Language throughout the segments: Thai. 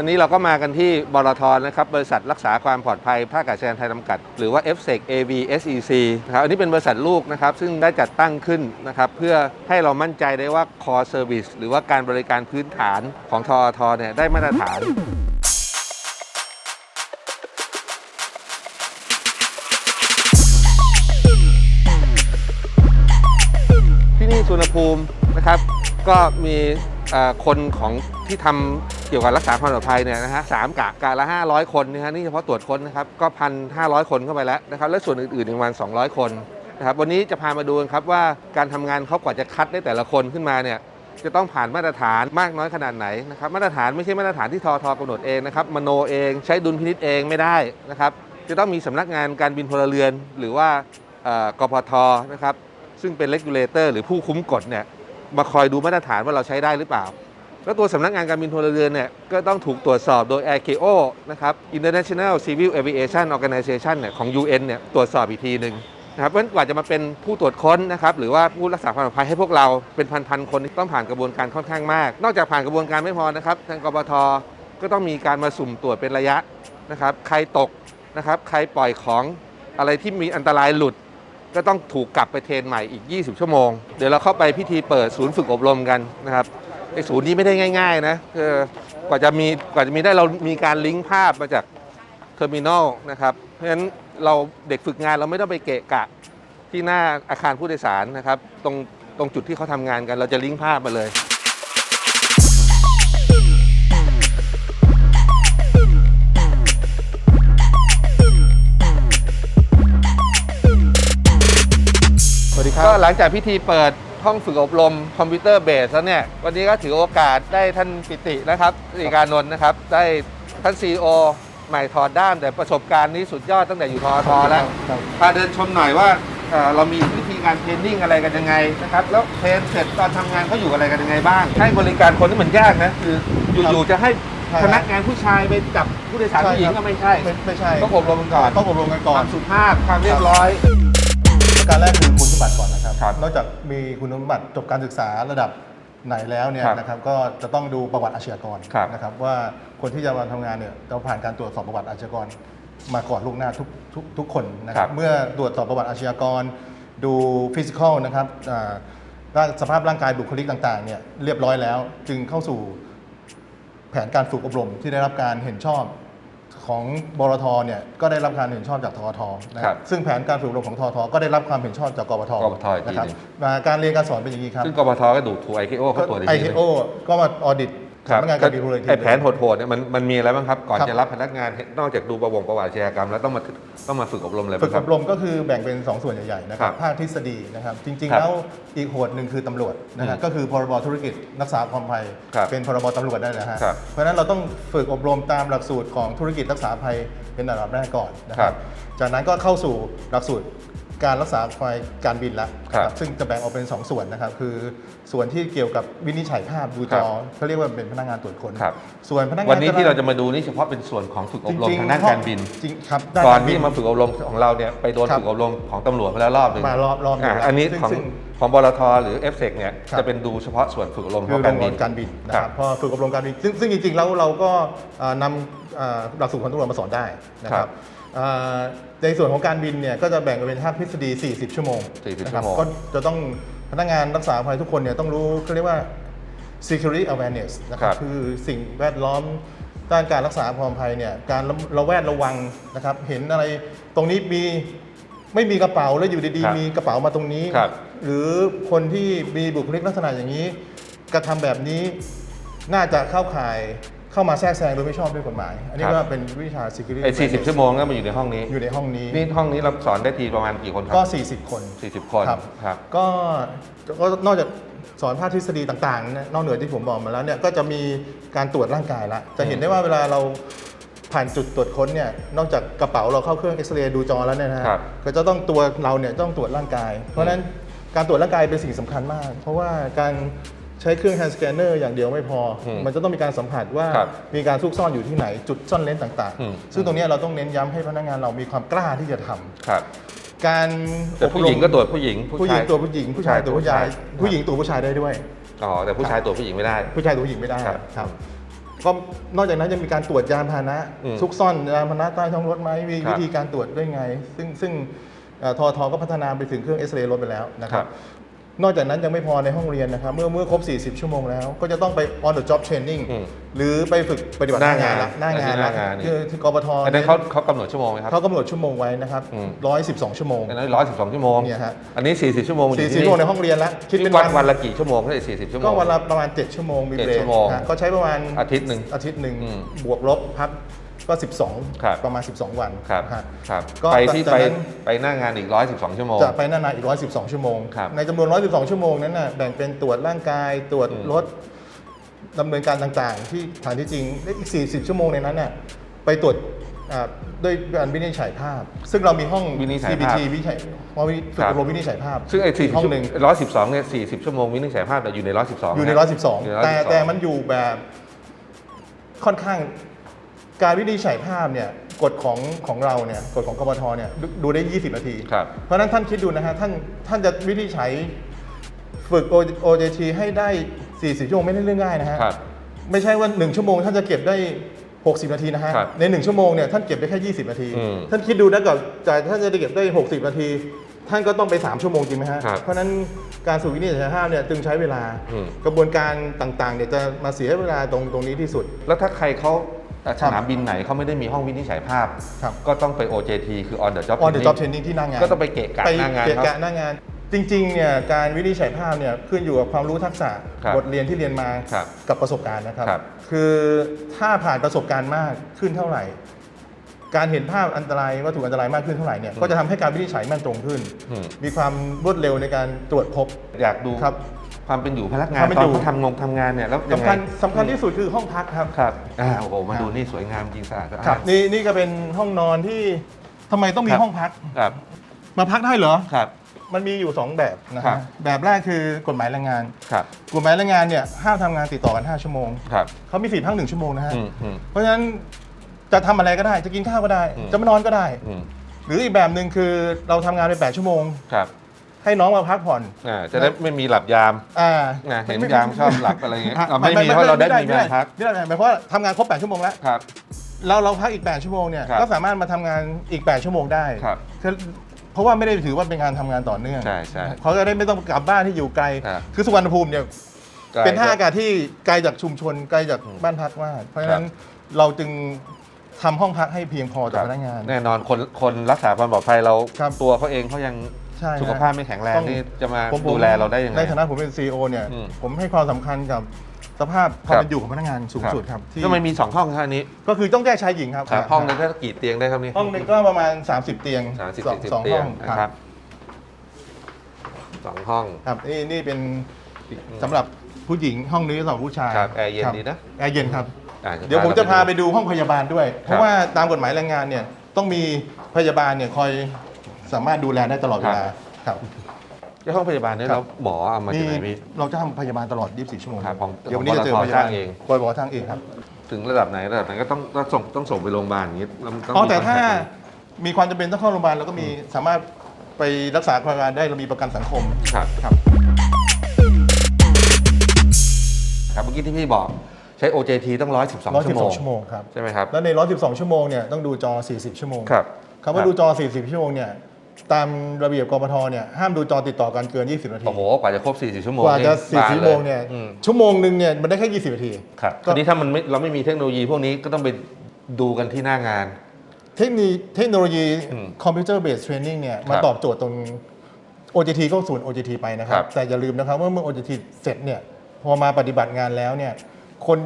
วันนี้เราก็มากันที่บลทนะครับ บริษัทรักษาความปลอดภัยภาคอากาศยานไทยจำกัด หรือว่า f s e c AV SEC นะครับ อันนี้เป็นบริษัทลูกนะครับ ซึ่งได้จัดตั้งขึ้นนะครับ เพื่อให้เรามั่นใจได้ว่า core service หรือว่าการบริการพื้นฐานของทอทเนี่ยได้มาตรฐานที่นี่สุวรรณภูมินะครับ ก็มีคนของที่ทำ เกี่ยวกับรักษาความปลอดภัยเนี่ยนะฮะสามกะกะละ 500 คนนะฮะนี่เฉพาะตรวจค้นนะครับก็พันห้าร้อยคนเข้าไปแล้วนะครับและส่วนอื่นๆอีกประมาณ200 คนนะครับวันนี้จะพามาดูกันครับว่าการทำงานเขากว่าจะคัดได้แต่ละคนขึ้นมาเนี่ยจะต้องผ่านมาตรฐานมากน้อยขนาดไหนนะครับมาตรฐานไม่ใช่มาตรฐานที่ทอทอกำหนดเองนะครับมโนเองใช้ดุลพินิษเองไม่ได้นะครับจะต้องมีสำนักงานการบินพลเรือน หรือว่ากพทนะครับซึ่งเป็นเลกูเลเตอร์หรือผู้คุ้มกฎเนี่ยมาคอยดูมาตรฐานว่าเราใช้ได้หรือเปล่า แล้วตัวสำนักงานการบินพลเรือนเนี่ยก็ต้องถูกตรวจสอบโดย ICAO นะครับ International Civil Aviation Organization เนี่ยของ UN เนี่ยตรวจสอบอีกทีหนึ่งนะครับเพราะกว่าจะมาเป็นผู้ตรวจค้นนะครับหรือว่าผู้รักษาความปลอดภัยให้พวกเราเป็นพันๆคนที่ต้องผ่านกระบวนการค่อนข้างมาก นอกจากผ่านกระบวนการไม่พอนะครับทางกบทก็ต้องมีการมาสุ่มตรวจเป็นระยะนะครับ ใครตกนะครับใครปล่อยของอะไรที่มีอันตรายหลุด ก็ต้องถูกกลับไปเทรนใหม่อีก 20 ชั่วโมง เดี๋ยวเราเข้าไปพิธีเปิดศูนย์ฝึกอบรมกันนะครับ ไอ้ศูนย์นี้ไม่ได้ง่าย ๆ นะคือกว่าจะมีกว่าจะมีได้เรามีการลิงก์ภาพมาจากเทอร์มินอลนะครับ เพราะฉะนั้นเราเด็กฝึกงานเราไม่ต้องไปเกะกะที่หน้าอาคารผู้โดยสารนะครับ ตรงตรงจุดที่เขาทำงานกัน เราจะลิงก์ภาพมาเลยสวัสดีครัก็บหลังจากพิธีเปิด ห้องฝึกอบรมคอมพิวเตอร์เบสแล้วเนี่ย วันนี้ก็ถือโอกาสได้ท่านปิตินะครับปิติการนนท์นะครับ ได้ท่านซีโอใหม่ถอดด้ามแต่ประสบการณ์นี้สุดยอดตั้งแต่อยู่ทอทอแล้วครับพาเดินชมหน่อยว่าเอ่อเรามีวิธีการเทรนนิ่งอะไรกันยังไงนะครับ แล้วเทรนเสร็จตอนทำงานเขาอยู่อะไรกันยังไงบ้าง ให้บริการคนที่มันยากนะคืออยู่ๆจะให้ใช่พนักงานผู้ชายไปจับผู้โดยสารผู้หญิงก็ไม่ใช่ ไม่ไม่ใช่ต้องอบรมกันก่อน ต้องอบรมกันคก่อวานมสุภาพความเรียบร้อย ประการแรกคือคุณสมบัติก่อนนะ ครับครับนอกจากมีคุณสมบัติจบการศึกษาระดับไหนแล้วเนี่ยครับนะครับก็จะต้องดูประวัติอาชญากรครับนะครับว่าคนที่จะมาทำงานเนี่ยต้องผ่านการตรวจสอบประวัติอาชญากรมาก่อนล่วงหน้าทุกทุกทุกคนนะคครัรับบ เมื่อตรวจสอบประวัติอาชญากร ดูฟิสิกอลนะครับอ่าร่างสภาพร่างกายบุคลิกต่างๆเนี่ยเรียบร้อยแล้วจึงเข้าสู่ แผนการฝึกอบรมที่ได้รับการเห็นชอบ ของบรทเนี่ยก็ได้รับการเห็นชอบจากทอทนะคครัรับบซึ่งแผนการฝึกอบรมของทอทก็ได้รับความเห็นชอบจากกบทกบทอีกทีนะครับหนึ่งมาการเรียนการสอนเป็นอย่างนี้ครับ ซึ่งกบทก็ดูถูก IKO เขาตรวจอีกไอทีหทีนึ่ง โอก็มาออดิตครับ สำนักงานการบินพลเรือนไอแผนโหดๆเนี่ยมันมันมีอะไรบ้างครับ ก่อนครับจะรับพนักงานนอกจากดูประวงประวัติอาชญากรรม แล้วต้องมาต้องมาฝึกอบรมอะไรฝึบ้ากงคอรับบรมก็คือแบ่งเป็น 2 ส่วนใหญ่ๆนะคครัรับบภาคทฤษฎีนะครับ จริงครัๆบแล้วอีกโหดหนึ่งคือตำรวจนะครับอืมก็คือพรบธุรกิจรักษาความภัยครับเป็นพรบตำรวจได้นะฮะครับเพราะฉะนั้นเราต้องฝึกอบรมตามหลักสูตรของธุรกิจรักษาภัยเป็นอันดับแรกก่อนนะคครัรับบจากนั้นก็เข้าสู่หลักสูตร การรักษาภัยการบินแล้วครับนะซึ่งจะแบ่งออกเป็น 2 ส่วนนะครับ คือส่วนที่เกี่ยวกับวินิจฉัยภาพดูจอเขาเรียกว่าเป็นพนักงานตรวจค้นครับส่วนพนักงานวันนี้ที่เราจะมาดูนี่เฉพาะเป็นส่วนของฝึกอบรมจๆทางด้านการบินจริงครับด้านก่อนารบิที่มาฝึกอบรมของเราเนี่ยไปโดนครับฝึกอบรมของตำรวจมาแล้วรอบหนึ่งมารอบรอบหนึ่งอะแล้วอันนี้ซึ่งของซึ่งของบลทหรือเอฟเซกเนี่ยครับจะเป็นดูเฉพาะส่วนฝึกอบรมขคือองโรการงบิเรีนยนการบินนะคครัรับบพอฝึกอบรมการบินซึ่งซึ่งจริงๆแล้วเราก็อ่านำอ่าหลักสูตรของตำรวจมาสอนได้นะคครัรับบอ่า ในส่วนของการบินเนี่ยก็จะแบ่งเป็นภาคทฤษฎี 40 ชั่วโมง40นะคชั่รัวโมง ก็จะต้องพนักงานรักษาภัยทุกคนเนี่ยต้องรู้เขาเรียกว่า security awareness นะครัครับบคือสิ่งแวดล้อมด้านการรักษาความปลอดภัยเนี่ยการระระแวดระวังนะครับ เห็นอะไรตรงนี้มีไม่มีกระเป๋าแล้วอยู่ดีครับๆ มีกระเป๋ามาตรงนี้ ครับ หรือคนที่มีบุคลิกลักษณะอย่างนี้กระทำแบบนี้น่าจะเข้าข่าย เข้ามาแทรกแซงโดยไม่ชอบด้วยกฎหมาย อันนี้ครับก็เป็นวิชา security ไอ้40ชั่วโมงก็มาอยู่ในห้องนี้ อยู่ในห้องนี้ นี่ห้องนี้เราสอนได้ทีประมาณกี่คนครัก็บ40 คน40คนครับครับ ก็ก็นอกจากสอนภาคทฤษฎีต่างๆนะนอกเหนือที่ผมบอกมาแล้วเนี่ยก็จะมีการตรวจร่างกายละจะเห็นได้ว่าเวลาเราผ่านจุดตรวจค้นเนี่ยนอกจากกระเป๋าเราเข้าเครื่องเอ็กซเรย์ดูจอแล้วเนี่ยนะฮะครับ ก็จะต้องตัวเราเนี่ยต้องตรวจร่างกาย เพราะฉะนั้นการตรวจร่างกายเป็นสิ่งสำคัญมาก เพราะว่าการ ใช้เครื่อง hand scanner อย่างเดียวไม่พออมมันจะต้องมีการสัมผัสว่าครับมีการซุกซ่อนอยู่ที่ไหนจุดซ่อนเลนต่างอืมๆซึ่งตรงเนี้ยเราต้องเน้นย้ำให้พนักงานเรามีความกล้าที่จะทำครับ การแต่ผู้หญิงก็ตรวจผู้หญิง ผู้หญิงชายตัวผู้หญิงผู้ชายตัวผู้ชายผู้ชาย ผู้หญิงตัวผู้ชายได้ด้วยอ๋อแต่ผู้ชายตรวจผู้หญิงไม่ได้ ผู้ชายตัวผู้หญิงไม่ได้ครับครับก็นอกจากนั้นยังมีการตรวจยานพาหนะอืมซุกซ่อนยานพาหนะใต้ท้องรถไหมมีครับวิธีการตรวจด้วยไง ซึ่งซึ่งเอ่อทอทก็พัฒนาไปถึงเครื่องเอ็กซเรย์รถไปแล้วนะครัครับบ นอกจากนั้นยังไม่พอในห้องเรียนนะครับ เมื่อเมื่อครบ 40 ชั่วโมงแล้ว ก็จะต้องไป on the job training อืมหรือไปฝึกปฏิบัติหน้างานละหน้างานหละน้างานนี่ คือที่กปทอันนั้นเขาเขากำหนดชั่วโมงไหมครับ เขากำหนดชั่วโมงไว้นะครับอืม 112 ชั่วโมง อันนั้นร้อยสิบสองชั่วโมง เนี่ยฮะ อันนี้สี่สิบชั่วโมงอยู่40ที่ชั่วโมงในห้องเรียนละคิดเป็นวันวันวันละกี่ชั่วโมงก็ได้สี่สิบชั่วโมง ก็วันละประมาณ 7 ชั่วโมงมีเจ็ดเบรกชั่วโมงฮะก็ใช้ประมาณอาทิตย์หนึ่งอาทิตย์หนึ่งอืม บวกลบพัก ก็ 12 ครับประมาณ 12 วันครับ ฮะ ครับ ก็ไปที่จากไปนั้น ไปหน้างานอีกร้อยสิบสองชั่วโมง จะไปนานๆอีก 112 ชั่วโมง ครับในจำนวน 112 ชั่วโมงนั้นน่ะแบ่งเป็นตรวจร่างกาย ตรวจอืม รถดำเนินการต่างๆ ที่ฐานที่จริงและอีก 40 ชั่วโมงในนั้นน่ะไปตรวจอ่าด้วยการวินิจฉัยภาพ ซึ่งเรามีห้อง วินิจฉัยภาพ CBT วินิจฉัยว่าวิฝึกอบรมวินิจฉัยภาพซึ่งไอ้สี่ห้องหนึ่ง ร้อยสิบสองเนี่ยสี่สิบชั่วโมงวินิจฉัยภาพแต่อยู่ในร้อยสิบสองอยู่ใน 112 แต่แต่มันอยู่แบบค่อนข้าง การวินิจฉัยภาพเนี่ยกฎของของเราเนี่ยกฎของกบทเนี่ยดูดูได้ 20 นาที ครับ เพราะฉะนั้นท่านคิดดูนะฮะท่านท่านจะวินิจฉัยฝึก O- OJT ให้ได้ 40 ชั่วโมงไม่ได้เรื่องง่ายนะฮะครับไม่ใช่ว่า 1 ชั่วโมงท่านจะเก็บได้ 60 นาทีนะฮะครับใน 1 ชั่วโมงเนี่ยท่านเก็บได้แค่ 20 นาที อืมท่านคิดดูนะกับแต่ท่านจะได้เก็บได้ 60 นาที ท่านก็ต้องไป 3 ชั่วโมงจริงไหมฮะครับเพราะฉะนั้นการสู่วินิจฉัยภาพเนี่ยจึงใช้เวลาอืม กระบวนการต่างๆเนี่ยจะมาเสียเวลาตรงตรงนี้ที่สุด แล้วถ้าใครเขาเอ่อครั สบนามบินไหนเขาไม่ได้มีห้องวินิจฉัยภาพ ครับ ก็ต้องไป OJT คือ on the job on the job training training ที่หน้างาน ก็ต้องไปเกะกะไปหน้างานเกะเขากะหน้างาน จริงๆเนี่ยการวินิจฉัยภาพเนี่ยขึ้นอยู่กับความรู้ทักษะครับบทเรียนที่เรียนมาครับกับประสบการณ์นะครับครับ คือถ้าผ่านประสบการณ์มากขึ้นเท่าไหร่ การเห็นภาพอันตรายวัตถุอันตรายมากขึ้นเท่าไหร่เนี่ยก็จะทำให้การวินิจฉัยแม่นตรงขึ้นอืมมีความรวดเร็วในการตรวจพบอยากดู ครับความเป็นอยู่พนักงานความเป็นตออยู่นเขาทำงงทำงานเนี่ยแล้วยังสำไงคัญสำคัญที่สุดคือห้องพักครับ ครับอ่าโอ้โหมาครับดูนี่สวยงามจริงสะอาดสะอาด ครับนี่นี่ก็เป็นห้องนอนที่ทำไมต้องมีครับ ห้องพัก ครับมาพักได้เหรอ ครับ มันมีอยู่ 2 แบบนะครัฮะบแบบแรกคือกฎหมายแรงงาน ครับกฎหมายแรงงานเนี่ยห้ามทำงานติดต่อกัน 5 ชั่วโมง ครับเขามีสิทธิ์พักหนึ่งชั่วโมงนะฮะ อืมอืม เพราะฉะนั้นจะทำอะไรก็ได้จะกินข้าวก็ได้ อืม จะมานอนก็ได้ อืมหรืออีกแบบหนึ่งคือเราทำงานไป8ชั่วโมง ครับ ให้น้องมาพักผ่อนอ่าจะได้ไม่มีหลับยามอ่านะเห็นยามชอบหลับอะไรอย่างเงี้ยฮเราไม่มีเพราะเราได้มีเวลาพักไม่ได้หมายความว่าทำงานครบ8ชั่วโมงแล้วครับเราเราพักอีก 8 ชั่วโมงเนี่ยครับก็สามารถมาทำงานอีก 8 ชั่วโมงได้ครับคือเพราะว่าไม่ได้ถือว่าเป็นการทำงานต่อเนื่องใช่ใช่เขาจะได้ไม่ต้องกลับบ้านที่อยู่ไกลครับคือสุวรรณภูมิเนี่ยใกล้เป็นท่าอากาศที่ไกลจากชุมชนไกลจากบ้านพักมากเพราะฉะนั้นเราจึงทำห้องพักให้เพียงพอต่อพนักงาน แน่นอนคนคนรักษาความปลอดภัยเราครับตัวเขาเองเขายัง ใช่ฮะสุขภาพไม่แข็งแรงต้อง นี่จะมาผมผมดูแลเราได้ยังไง ในฐานะผมเป็นซีอเนี่ย อืมผมให้ความสำคัญกับสภาพความครับ เป็นอยู่ของพนักงานสูงสุดครับที่ก็มันมีสองห้องเท่านี้ก็คือต้องแยกชายหญิงครับครับห้องนึงก็กี่เตียงได้ครับนี่ห้องหนึงก็ประมาณ 30 เตียงสามสิบสองสี่สิบสองเตียห้งองนะคครัรับบสองห้อง ครับนี่นี่เป็นสำหรับผู้หญิงห้องนี้สำหรับผู้ชายครับแอร์เย็นคบดีนะ แอร์เย็นครับ อ่เดี๋ยวผมจะพาไปดูห้องพยาบาลด้วย เพครับราะว่าตามกฎหมายแรงงานเนี่ยต้องมีพยาบาลเนี่ยคอย สามารถดูแลได้ตลอดเวลาครับที่ห้องพยาบาลเนี่ยครัเราบหมอเอามาจากไหนพี่ เราจะทำพยาบาลตลอด 24 ชั่วโมงครับของเดี๋ยววันนี้จะเจอของพปตทยาบาลสร้างเองปอยบอกทางเองครับ ถึงระดับไหนระดับไหนก็ต้องต้องส่งต้องส่งไปโรงพยาบาลอย่างนี้เราต้องอ๋อมีแต่ถ้าคอนแทคมีความจำเป็นต้องเข้าโรงพยาบาลเราก็มีสามารถไปรักษาพยาบาลได้เรามีประกันสังคมครับครับครับเมื่อกี้ที่พี่บอกใช้ OJT ต้อง 112 ชั่วโมง112ชั่วโมงครับใช่ไหมครับแล้วใน 112 ชั่วโมงเนี่ยต้องดูจอ 40 ชั่วโมงครับคำว่าดูจอ 40 ชั่วโมงเนี่ย ตามระเบียบกปทเนี่ยห้ามดูจอติดต่อกันเกิน 20 นาที โอ้โห กว่าจะครบ 40 ชั่วโมงกว่าจะนี่บน40ชั่วโมงเนี่ยอืมชั่วโมงหนึ่งเนี่ยมันได้แค่ 20 นาที ครับก็ทีนี้ถ้ามันไม่เราไม่มีเทคโนโลยีพวกนี้ก็ต้องไปดูกันที่หน้างาน เทคโนโลยีเทคโนโลยีอืมคอมพิวเตอร์เบสเทรนนิ่งเนี่ยครับมาตอบโจทย์ตรง OJT ก็ส่วน OJT ไปนะครัครับบแต่อย่าลืมนะครับว่าเมื่อ OJT เสร็จเนี่ยพอมาปฏิบัติงานแล้วเนี่ยคน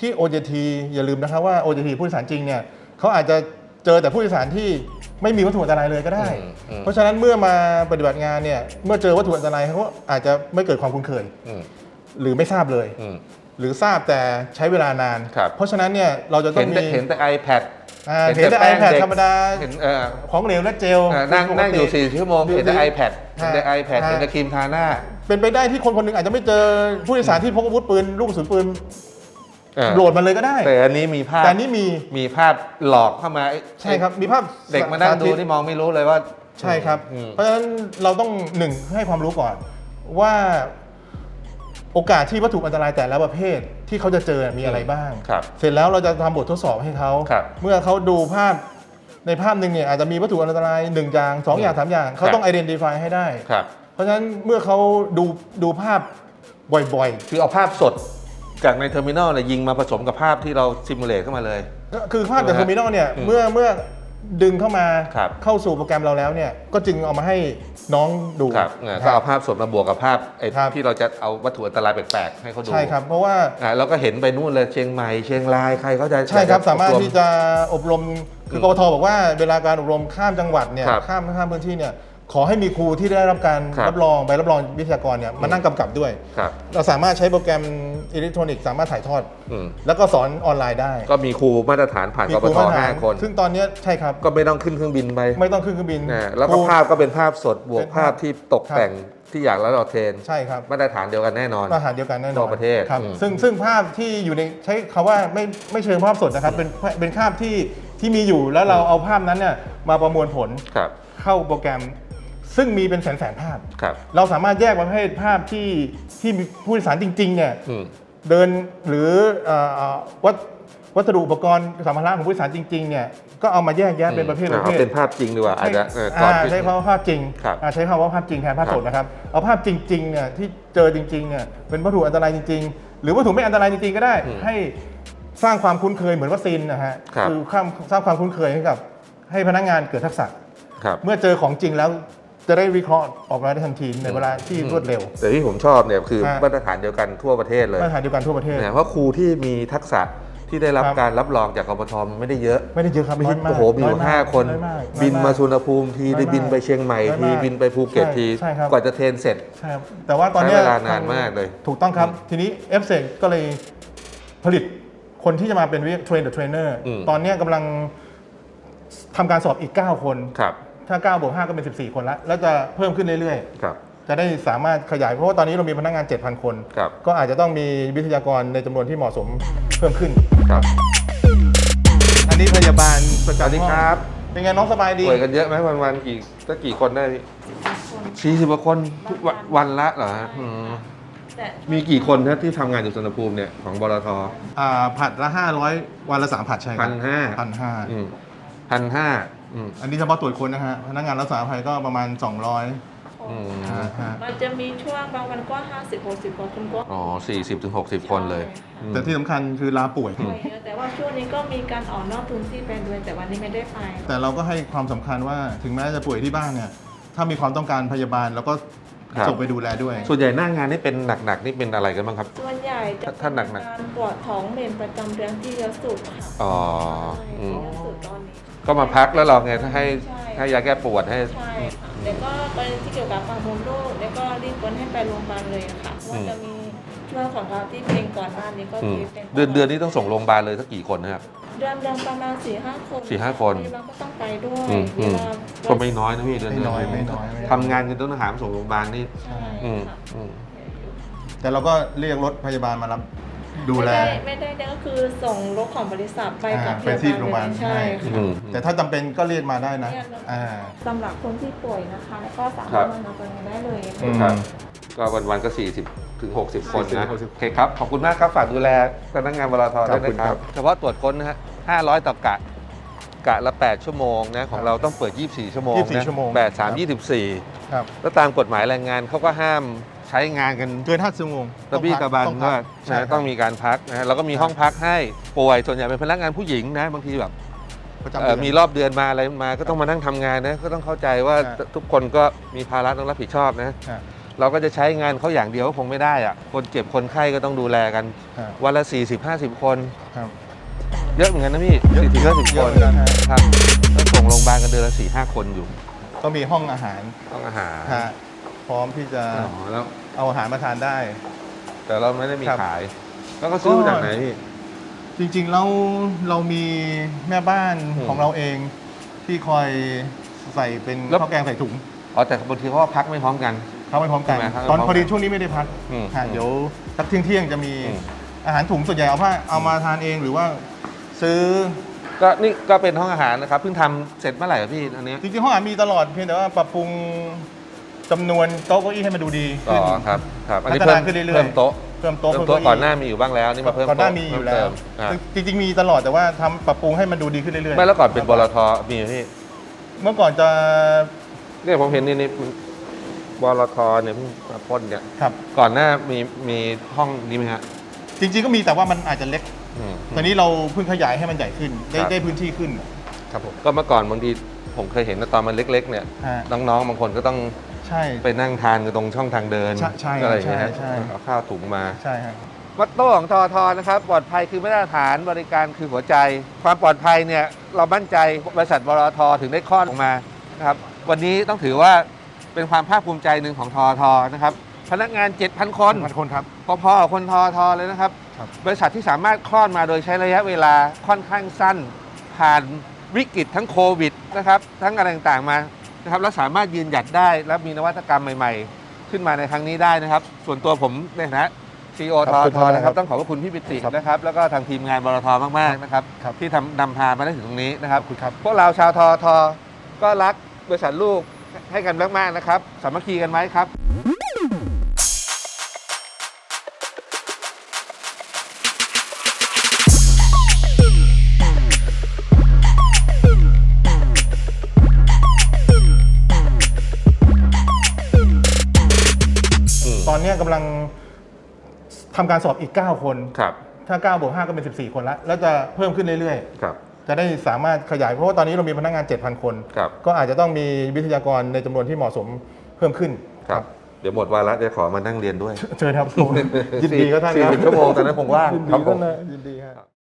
ที่ OJT อย่าลืมนะครับว่า OJT ผู้โดยสารจริงเนี่ยเขาอาจจะ เจอแต่ผู้โดยสารที่ไม่มีวัตถุอันตรายเลยก็ได้ อืมอืม เพราะฉะนั้นเมื่อมาปฏิบัติงานเนี่ยเมื่อเจอวัตถุอันตรายเขาอาจจะไม่เกิดความคุ้นเคย อืมหรือไม่ทราบเลย อืม หรือทราบแต่ใช้เวลานาน ครับ เพราะฉะนั้นเนี่ยเราจะต้อเห็งนแต่มีเห็นแต่ iPad อ่าเห็นแต่ป้ง iPad เกธรรมดาเห็นเออของเหลวและเจลเออนั่งปกติ นั่งอยู่ 4 ชั่วโมง เห็นแต่หรือ iPad เห็นแต่ ฮะ iPad ฮะ เห็นแต่ครีมทาหน้า เป็นไปได้ที่คนคนหนึ่งอาจจะไม่เจอผู้โดยสารที่พกอาวุธปืนลูกกระสุนปืนเออ โหลดมันเลยก็ได้ แต่อันนี้มีภาพแต่อันนี่มีมีภาพหลอกเข้ามาไอ้ใช่ครับมีภาพเด็กมานั่งดูสธิตนี่มองไม่รู้เลยว่าใช่ครับอืมเพราะฉะนั้นเราต้องหนึ่งให้ความรู้ก่อนว่าโอกาสที่วัตถุอันตรายแต่ละประเภทที่เขาจะเจอมีอะไรบ้างครับเสร็จแล้วเราจะทำบททดสอบให้เขาครับเมื่อเขาดูภาพในภาพหนึ่งเนี่ยอาจจะมีวัตถุอันตรายหนึ่งอย่างสองอย่างสามอย่าง เขาครับต้อง identify ให้ได้ครับเพราะฉะนั้นเมื่อเขาดูดูภาพบ่อยคือเอาภาพสด จากในเทอร์มินอลเนี่ยยิงมาผสมกับภาพที่เราซิมูเลตเข้ามาเลยๆก็คือภาพจากนะฮะเทอร์มินอลเนี่ยอืมเมื่อเมื่อดึงเข้ามาครับ เข้าสู่โปรแกรมเราแล้วเนี่ยก็จึงเอามาให้น้องดู ครับเนี่ยก็เอาภาพสดมาบวกกับภาพไอ้ครับ ที่เราจะเอาวัตถุอันตรายแปลกๆให้เขาดูใช่ครับ เพราะว่าอ่าเราก็เห็นไปนู่นเลยเชียงใหม่เชียงรายใครเขาจะ ใช่ครับอยกจะสามารถอบวที่จะอบรมคือมกบทบอกว่าเวลาการอบรมข้ามจังหวัดเนี่ยครับข้ามข้ามพื้นที่เนี่ย ขอให้มีครูที่ได้รับการครับรับรองใบรับรองวิทยากรเนี่ยมานั่งกำกับด้วย ครับ เราสามารถใช้โปรแกรมอิเล็กทรอนิกส์สามารถถ่ายทอด อืมแล้วก็สอนออนไลน์ได้ก็มีครูมาตรฐานผ่านมีกคปรูทมาตรฐห้าคน ซึ่งตอนเนี้ยใช่ครับ ก็ไม่ต้องขึ้นเครื่องบินไปไม่ต้องขึ้นเครื่องบินนะแล้วคก็รู ภาพก็เป็นภาพสดบวกเป็นภาภาพพที่ตกแต่งที่อยากแล้วเราเทรนใช่ครับ มาตรฐานเดียวกันแน่นอน มาตรฐานเดียวกันแน่นอนทั่วประเทศครับอืมซึ่งซึ่งภาพที่อยู่ในใช้คำว่าไม่ไม่เชิงภาพสดนะครับ เป็นเป็นภาพที่ที่มีอยู่แล้วเราเอาภาพนั้นเนี่ยมาประมวลผลครับ เข้าโปรแกรม ซึ่งมีเป็นแสนแสนๆภาพ ครับ เราสามารถแยกประเภทภาพที่ที่มีผู้โดยสารจริงๆเนี่ยอืม เดินหรือเอ่อเอ่อวัตวัสดุอุปกรณ์สัมภาระของผู้โดยสารจริงๆเนี่ยก็เอามาแยกแยะเป็นประเภทประเอาเภทเป็นภาพจริงดีกว่าอาจจะเออก่อน อ่าขึ้นใช้คำว่าภาพจริงครับอ่าใช้คำว่าภาพจริงแทนภาพครับสดนะครับ เอาภาพจริงๆเนี่ยที่เจอจริงๆเนี่ยเป็นวัตถุอันตรายจริง ๆ หรือวัตถุไม่อันตรายจริงๆก็ได้ ให้สร้างความคุ้นเคยเหมือนวัคซีนนะฮะครับ อสร้างสร้างความคุ้นเคยให้กับ ให้พนักงานเกิดทักษะ ครับ เมื่อเจอของจริงแล้ว จะได้วิเคราะห์ออกมาได้ทันทีในเวลาที่รวดเร็ว แต่ที่ผมชอบเนี่ยคือฮะ มาตรฐานเดียวกันทั่วประเทศเลยมาตรฐานเดียวกันทั่วประเทศ เนี่ยเพราะครูที่มีทักษะที่ได้รับครับ การรับรองจากกปทมันไม่ได้เยอะ ไม่ได้เยอะครับไม่ใช่น้ยากโอ้โหมีอยู่น้ยมกห้าคน อยมากบินอยมาสุวรรณภูมิทีน้อยได้มากบินไปเชียงใหม่น้อยทีมากบินไปภูเก็ตใช่ที ใช่ครับ กว่าจะเทรนเสร็จ ใช่ครับแต่ว่าตอนเนี้ยใช้เวลานานมากเลยถูกต้องครับ ทีนี้ f อ e ก็เลยผลิตคนที่จะมาเป็นเทรนเดอร์เทรนเนอร์อืม ตอนเนี้ยกำลังทำการสอบอีก 9 คน ครับ ถ้า9บวก5ก็เป็น 14 คนละแล้วจะเพิ่มขึ้นเรื่อยครับ ๆ จะได้สามารถขยาย เพราะว่าตอนนี้เรามีพนักงาน 7,000 คน ครับ ก็อาจจะต้องมีวิทยากรในจำนวนที่เหมาะสมเพิ่มขึ้น ครับ อันนี้พยาบาลประสวัสจำดีห้องครับ เป็นไงน้องสบายดี ป่วยกันเยอะไหมวันวันๆกี่สักกี่คนได้สี่สิบกว่าคนทุกวันวันละเหรอฮะอืมแต่มีกี่คนนะที่ทำงานอยู่สุวรรณภูมิเนี่ยของบลทอ่าผัดละ 500 วันละ 3 ผัดใช่ครัพันห้าพันห้าอืมพันห้า อืมอันนี้เฉพาะตรวจคนนะฮะพนักงานรักษาภัยก็ประมาณ 200อืมฮะฮะมันจะมีช่วงบางวันก็ห้าสิบหกสิบคนคุณก็อ๋อสี่สิบถึงหกสิบคนเลยอืม แต่ที่สำคัญคือลาป่วย ไปเยอะแต่ว่าช่วงนี้ก็มีการออกนอกพื้นที่ไปด้วยแต่วันนี้ไม่ได้ไป แต่เราก็ให้ความสำคัญว่าถึงแม้จะป่วยที่บ้านเนี่ย ถ้ามีความต้องการพยาบาลเราก็ครับ ส่งไปดูแลด้วย ส่วนใหญ่หน้างานนี่เป็นหนักๆนี่เป็นอะไรกันบ้างครับ ส่วนใหญ่จะถ้าหนักๆ เป็นการปวดท้องเมนประจำเดือนที่เยอะสุดค่ะอ๋อใช่อืม ก็มาพักแล้วเราไงถ้าให้ใช่ ให้ยาแก้ปวดให้ ใช่ค่ะแล้วก็กรณีที่เกี่ยวกับความมดลูกแล้วก็รีบคนให้ไปโรงพยาบาลเลยค่ะเพราะว่าจะมีช่วงของเราที่เพลงก่อนหน้านี้ก็อืม คือเป็นเดือนเดือนนี้ต้องส่งโรงพยาบาลเลยสักกี่คนนะครับ เดือนเดือนประมาณสี่ห้าคนสี่ห้าคน เราก็ต้องไปด้วยอืมเวอืมลาก็ไม่น้อยนะพี่เดือนไม่เดือนน้อยหนึ่งไม่น้อยไม่น้อย ทำงานกันต้องหามส่งโรงพยาบาลนี่ใช่อืมค่ะ อืมแต่เราก็เรียกรถพยาบาลมารับ ดูแล ไม่ได้ไม่ได้เนี่ยก็คือส่งรถของบริษัทไปกับอ่าไปที่โรงพยาบาลใช่ให้ ค่ะอืม แต่ถ้าจำเป็นก็เรียกมาได้นะเรียกมาอ่า สำหรับคนที่ป่วยนะคะแล้วก็สาครัมารบถมารับงานได้เลยอืม ครับก็วันวันๆก็ 40 ถึง 60 คน40นะ60โอเคครับ ขอบคุณมากครับ ฝากดูแลพนักงานบลทด้วยนะคครัรับ บ เฉพาะตรวจค้นนะฮะ 500 ต่อกะ กะละ 8 ชั่วโมงนะ ของเราต้องเปิด 24 ชั่วโมงนะ24ชั่วโมง8 3 24 ครับ แล้วตามกฎหมายแรงงานเขาก็ห้าม ใช้งานกันเกินห้าชั่วโมงตะบี้ตะบันต้องก็พักใช่นะครับต้องมีการพักนะฮะแล้วก็มีห้องพักให้ป่วยส่วนใหญ่เป็นพนักงานผู้หญิงนะบางทีแบบประจำเอ่เดืออนมีรอบเดือนมาอะไรมาก็ต้องมานั่งทำงานนะก็ต้องเข้าใจว่าฮะทุกคนก็มีภาระต้องรับผิดชอบนะฮะเราก็จะใช้งานเขาอย่างเดียวก็คงไม่ได้อะคนเจ็บคนไข้ก็ต้องดูแลกันฮะวันละ40 50 คนครับเยอะเหมือนกันนะพี่เยอะ40 50เยคอะนเหมือนกันฮะครับต้องส่งโรงพยาบาลกันเดือนละ4 5คนอยู่ ก็มีห้องอาหารต้องอาหารฮะพร้อมที่จะอ๋อแล้ว เอาอาหารมาทานได้ แต่เราไม่ได้มีครับ ขาย แล้วก็ซื้อมาจากไหนพี่ จริงๆเราเรามีแม่บ้านอืมของเราเองที่คอยใส่เป็นแล้ว ข้าวแกงใส่ถุงอ๋อแต่บางทีเขาก็พักไม่พร้อมกัน เข้าไปพร้อมกัน ใช่ไหมครับตอนพร้อมกันพอดีช่วงนี้ไม่ได้พักอืมฮะอืมเดี๋ยวสักเที่ยงเที่ยงๆจะมีอืม อาหารถุงส่วนใหญ่เอาผ้าเอามาทานเองหรือว่าซื้อ ก็นี่ก็เป็นห้องอาหารนะครับเพิ่งทำเสร็จเมื่อไหร่อะพี่อันเนี้ย จริงๆห้องอาหารมีตลอดเพียงแต่ว่าปรับปรุงไป จำนวนโต๊ะเก้าอี้ให้มันดูดีอ๋ขึ้อนครับครับอันนี้พัฒเพิ่นามขึ้นเรื่อยๆ เพิ่มโต๊ะเพิ่มโต๊ะเพิ่มเพิ่โต๊ะมเก้าอี้ก่อนหน้ามีอยู่บ้างแล้วนี่มาเพิ่มก่อนหน้าโต๊ะมีอยู่เพิ่แล้วเติมอะจริงๆมีตลอดแต่ว่าทำปรับปรุงให้มันดูดีขึ้นเรื่อยๆไม่แล้วก่อนเป็นบลทมีอยู่ที่เมื่อก่อนจะเนี่ยผมเห็นนี่นี่บลทเนี่ยเพิ่งมาพ่นเนี่ยครับ ก่อนหน้ามีมีห้องนี้ไหมฮะจริงๆก็มีแต่ว่ามันอาจจะเล็ก อืม ตอนนี้เราเพิ่งขยายให้มันใหญ่ขึ้น ได้ครับ ได้พื้นที่ขึ้น ครับผม ก็เมื่อก่อนบางทีผมเคยเห็นนะตอนมันเล็ก ๆ เนี่ยฮะน้องๆบางคนก็ต้องใช่ ไปนั่งทานกันตรงช่องทางเดินใช่ใช่อะไรอย่างเงี้ยใช่ใช่ เอาข้าวถุงมา ใช่ครับ วัตโต้ของทอทนะครับ ปลอดภัยคือมาตรฐานบริการคือหัวใจ ความปลอดภัยเนี่ยเรามั่นใจบริษัทบลทถึงได้คลอดออกมานะครับวันนี้ต้องถือว่าเป็นความภาคภูมิใจหนึ่งของทอทนะครับพนักงาน 7,000 คนพันคนครับ พอๆกับคนทอทเลยนะครับ ครับ บริษัทที่สามารถคลอดมาโดยใช้ระยะเวลาค่อนข้างสั้น ผ่าน วิกฤตทั้งโควิดนะครับทั้งอะไรต่างๆมานะครับแล้วสามารถยืนหยัดได้และมีนวัตกรรมใหม่ ๆ ขึ้นมาในครั้งนี้ได้นะครับ ส่วนตัวผมในฐานะซีโอขทอบอคุณทครับนะครับต้องขอบพระคุณพี่ปิติครับนะครับ แล้วก็ทางทีมงานบลทมากๆนะครับครับที่ทำนำพามาได้ถึงตรงนี้นะครับขอบคุณครับพวกเราชาวทอทอก็รักบริษัทลูกให้กันมากๆนะครับสามัคคีกันไว้ครับ นเนี้ยกำลังทำการสอบอีก 9 คน ครับ ถ้า 9 บวก 5 ก็เป็น 14 คนละ แล้วจะเพิ่มขึ้นเรื่อยครับ ๆ จะได้สามารถขยาย เพราะว่าตอนนี้เรามีพนักงาน 7,000 คน ครับ ก็อาจจะต้องมีวิทยากรในจำนวนที่เหมาะสมเพิ่มขึ้นครับ เดี๋ยวหมดวาระจะขอมานั่งเรียนด้วยเชิญครับยินดีก็ท่านสี่ครับสิบชั่วโมงตอนนั้นคงว่างยินดีครับผท่ามนนะยินดีครับ